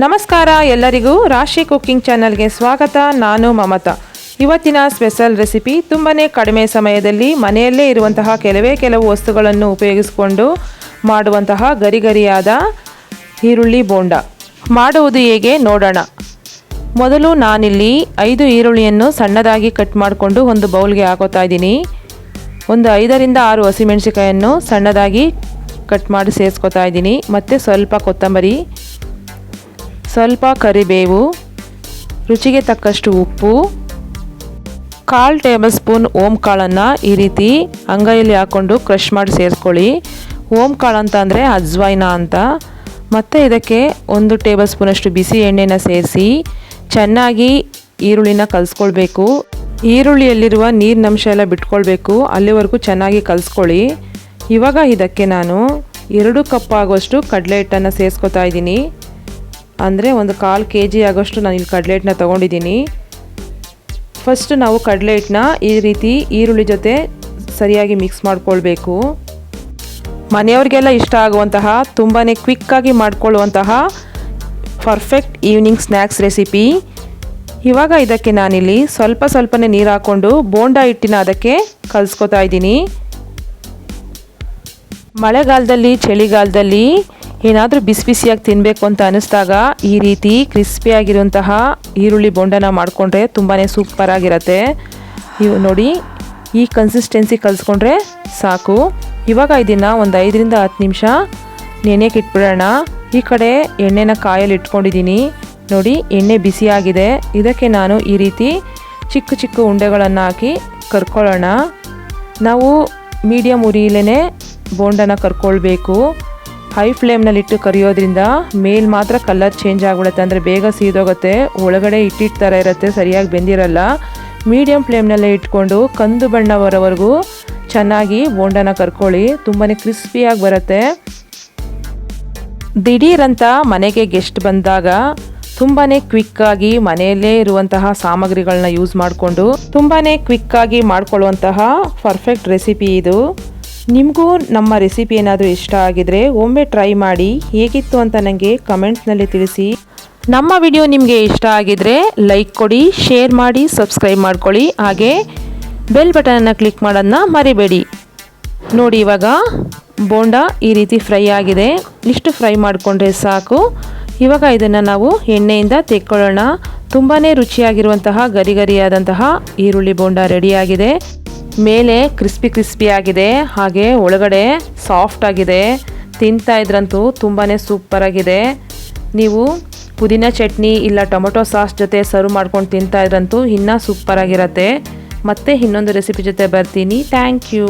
ನಮಸ್ಕಾರ ಎಲ್ಲರಿಗೂ ರಾಶಿ ಕುಕ್ಕಿಂಗ್ ಚಾನಲ್ಗೆ ಸ್ವಾಗತ. ನಾನು ಮಮತಾ. ಇವತ್ತಿನ ಸ್ಪೆಷಲ್ ರೆಸಿಪಿ ತುಂಬಾ ಕಡಿಮೆ ಸಮಯದಲ್ಲಿ ಮನೆಯಲ್ಲೇ ಇರುವಂತಹ ಕೆಲವೇ ಕೆಲವು ವಸ್ತುಗಳನ್ನು ಉಪಯೋಗಿಸಿಕೊಂಡು ಮಾಡುವಂತಹ ಗರಿಗರಿಯಾದ ಈರುಳ್ಳಿ ಬೋಂಡ. ಮಾಡುವುದು ಹೇಗೆ ನೋಡೋಣ. ಮೊದಲು ನಾನಿಲ್ಲಿ ಐದು ಈರುಳ್ಳಿಯನ್ನು ಸಣ್ಣದಾಗಿ ಕಟ್ ಮಾಡಿಕೊಂಡು ಒಂದು ಬೌಲ್ಗೆ ಹಾಕೋತಾ ಇದ್ದೀನಿ. ಒಂದು ಐದರಿಂದ ಆರು ಹಸಿಮೆಣಸಿಕಾಯನ್ನು ಸಣ್ಣದಾಗಿ ಕಟ್ ಮಾಡಿ ಸೇರಿಸ್ಕೊತಾ ಇದ್ದೀನಿ. ಮತ್ತು ಸ್ವಲ್ಪ ಕೊತ್ತಂಬರಿ ಸ್ವಲ್ಪ ಕರಿಬೇವು, ರುಚಿಗೆ ತಕ್ಕಷ್ಟು ಉಪ್ಪು, ಕಾಲು ಟೇಬಲ್ ಸ್ಪೂನ್ ಓಮ್ ಕಾಳನ್ನು ಈ ರೀತಿ ಅಂಗೈಯಲ್ಲಿ ಹಾಕ್ಕೊಂಡು ಕ್ರಷ್ ಮಾಡಿ ಸೇರಿಸ್ಕೊಳ್ಳಿ ಓಮ್ ಕಾಳು ಅಂತ ಅಂದರೆ ಅಜ್ವೈನ ಅಂತ. ಮತ್ತು ಇದಕ್ಕೆ ಒಂದು ಟೇಬಲ್ ಸ್ಪೂನಷ್ಟು ಬಿಸಿ ಎಣ್ಣೆನ ಸೇರಿಸಿ ಚೆನ್ನಾಗಿ ಈರುಳ್ಳಿನ ಕಲಿಸ್ಕೊಳ್ಬೇಕು. ಈರುಳ್ಳಿಯಲ್ಲಿರುವ ನೀರಿನಂಶ ಎಲ್ಲ ಬಿಟ್ಕೊಳ್ಬೇಕು. ಅಲ್ಲಿವರೆಗೂ ಚೆನ್ನಾಗಿ ಕಲಿಸ್ಕೊಳ್ಳಿ. ಇವಾಗ ಇದಕ್ಕೆ ನಾನು ಎರಡು ಕಪ್ ಆಗುವಷ್ಟು ಕಡಲೆ ಹಿಟ್ಟನ್ನು ಸೇರಿಸ್ಕೊತಾ ಇದ್ದೀನಿ. ಅಂದರೆ ಒಂದು ಕಾಲು ಕೆ ಜಿ ಆಗೋಷ್ಟು ನಾನು ಇಲ್ಲಿ ಕಡಲೆ ತೊಗೊಂಡಿದ್ದೀನಿ. ಫಸ್ಟ್ ನಾವು ಕಡಲೆ ಈ ರೀತಿ ಈರುಳ್ಳಿ ಜೊತೆ ಸರಿಯಾಗಿ ಮಿಕ್ಸ್ ಮಾಡ್ಕೊಳ್ಬೇಕು. ಮನೆಯವ್ರಿಗೆಲ್ಲ ಇಷ್ಟ ಆಗುವಂತಹ ತುಂಬಾ ಕ್ವಿಕ್ಕಾಗಿ ಮಾಡಿಕೊಳ್ಳುವಂತಹ ಪರ್ಫೆಕ್ಟ್ ಈವ್ನಿಂಗ್ ಸ್ನ್ಯಾಕ್ಸ್ ರೆಸಿಪಿ ಇವಾಗ ಇದಕ್ಕೆ ನಾನಿಲ್ಲಿ ಸ್ವಲ್ಪ ಸ್ವಲ್ಪನೇ ನೀರು ಹಾಕ್ಕೊಂಡು ಬೋಂಡ ಹಿಟ್ಟಿನ ಅದಕ್ಕೆ ಕಲಿಸ್ಕೊತಾ ಇದ್ದೀನಿ. ಮಳೆಗಾಲದಲ್ಲಿ, ಚಳಿಗಾಲದಲ್ಲಿ ಏನಾದರೂ ಬಿಸಿ ಬಿಸಿಯಾಗಿ ತಿನ್ನಬೇಕು ಅಂತ ಅನ್ನಿಸ್ದಾಗ ಈ ರೀತಿ ಕ್ರಿಸ್ಪಿಯಾಗಿರುವಂತಹ ಈರುಳ್ಳಿ ಬೋಂಡನ ಮಾಡಿಕೊಂಡ್ರೆ ತುಂಬಾ ಸೂಪರಾಗಿರುತ್ತೆ ಇವು ನೋಡಿ, ಈ ಕನ್ಸಿಸ್ಟೆನ್ಸಿ ಕಲಿಸ್ಕೊಂಡ್ರೆ ಸಾಕು. ಇವಾಗ ಇದನ್ನು ಒಂದು ಐದರಿಂದ ಹತ್ತು ನಿಮಿಷ ನೆನೆಯಕ್ಕೆ ಇಟ್ಬಿಡೋಣ. ಈ ಕಡೆ ಎಣ್ಣೆನ ಕಾಯಲ್ಲಿ ಇಟ್ಕೊಂಡಿದ್ದೀನಿ. ನೋಡಿ, ಎಣ್ಣೆ ಬಿಸಿಯಾಗಿದೆ. ಇದಕ್ಕೆ ನಾನು ಈ ರೀತಿ ಚಿಕ್ಕ ಚಿಕ್ಕ ಉಂಡೆಗಳನ್ನು ಹಾಕಿ ಕರ್ಕೊಳ್ಳೋಣ. ನಾವು ಮೀಡಿಯಮ್ ಉರಿಯಲ್ಲೇ ಬೋಂಡನ ಕರ್ಕೊಳ್ಬೇಕು. ಹೈ ಫ್ಲೇಮ್ನಲ್ಲಿಟ್ಟು ಕರಿಯೋದ್ರಿಂದ ಮೇಲ್ ಮಾತ್ರ ಕಲರ್ ಚೇಂಜ್ ಆಗಿಬಿಡುತ್ತೆ. ಅಂದರೆ ಬೇಗ ಸೀದೋಗುತ್ತೆ. ಒಳಗಡೆ ಇಟ್ಟಿಟ್ಟು ಥರ ಇರುತ್ತೆ. ಸರಿಯಾಗಿ ಬೆಂದಿರಲ್ಲ. ಮೀಡಿಯಮ್ ಫ್ಲೇಮ್ನಲ್ಲೇ ಇಟ್ಕೊಂಡು ಕಂದು ಬಣ್ಣ ಬರೋವರೆಗೂ ಚೆನ್ನಾಗಿ ಬೋಂಡನ ಕರ್ಕೊಳ್ಳಿ. ತುಂಬಾ ಕ್ರಿಸ್ಪಿಯಾಗಿ ಬರುತ್ತೆ. ದಿಢೀರಂತ ಮನೆಗೆ ಗೆಸ್ಟ್ ಬಂದಾಗ ತುಂಬಾ ಕ್ವಿಕ್ಕಾಗಿ ಮನೆಯಲ್ಲೇ ಇರುವಂತಹ ಸಾಮಗ್ರಿಗಳನ್ನ ಯೂಸ್ ಮಾಡಿಕೊಂಡು ತುಂಬಾ ಕ್ವಿಕ್ಕಾಗಿ ಮಾಡಿಕೊಳ್ಳುವಂತಹ ಪರ್ಫೆಕ್ಟ್ ರೆಸಿಪಿ ಇದು. ನಿಮಗೂ ನಮ್ಮ ರೆಸಿಪಿ ಏನಾದರೂ ಇಷ್ಟ ಆಗಿದ್ರೆ ಒಮ್ಮೆ ಟ್ರೈ ಮಾಡಿ ಹೇಗಿತ್ತು ಅಂತ ನನಗೆ ಕಮೆಂಟ್ಸ್ನಲ್ಲಿ ತಿಳಿಸಿ. ನಮ್ಮ ವಿಡಿಯೋ ನಿಮಗೆ ಇಷ್ಟ ಆಗಿದ್ರೆ ಲೈಕ್ ಕೊಡಿ ಶೇರ್ ಮಾಡಿ ಸಬ್ಸ್ಕ್ರೈಬ್ ಮಾಡ್ಕೊಳ್ಳಿ. ಹಾಗೆ ಬೆಲ್ ಬಟನನ್ನು ಕ್ಲಿಕ್ ಮಾಡೋದನ್ನ ಮರಿಬೇಡಿ. ನೋಡಿ ಇವಾಗ ಬೋಂಡ ಈ ರೀತಿ ಫ್ರೈ ಆಗಿದೆ. ಇಷ್ಟು ಫ್ರೈ ಮಾಡಿಕೊಂಡ್ರೆ ಸಾಕು. ಇವಾಗ ಇದನ್ನು ನಾವು ಎಣ್ಣೆಯಿಂದ ತೆಕ್ಕೊಳ್ಳೋಣ. ತುಂಬಾ ರುಚಿಯಾಗಿರುವಂತಹ ಗರಿಗರಿಯಾದಂತಹ ಈರುಳ್ಳಿ ಬೋಂಡ ರೆಡಿಯಾಗಿದೆ ಮೇಲೆ ಕ್ರಿಸ್ಪಿ ಕ್ರಿಸ್ಪಿ ಆಗಿದೆ, ಹಾಗೆ ಒಳಗಡೆ ಸಾಫ್ಟ್ ಆಗಿದೆ. ತಿಂತಾ ಇದ್ರಂತೂ ತುಂಬಾ ಸೂಪರಾಗಿದೆ ನೀವು ಪುದೀನ ಚಟ್ನಿ ಇಲ್ಲ ಟೊಮೊಟೊ ಸಾಸ್ ಜೊತೆ ಸರ್ವ್ ಮಾಡ್ಕೊಂಡು ತಿಂತಾ ಇದ್ರಂತೂ ಇನ್ನೂ ಸೂಪರಾಗಿರತ್ತೆ ಮತ್ತೆ ಇನ್ನೊಂದು ರೆಸಿಪಿ ಜೊತೆ ಬರ್ತೀನಿ. Thank you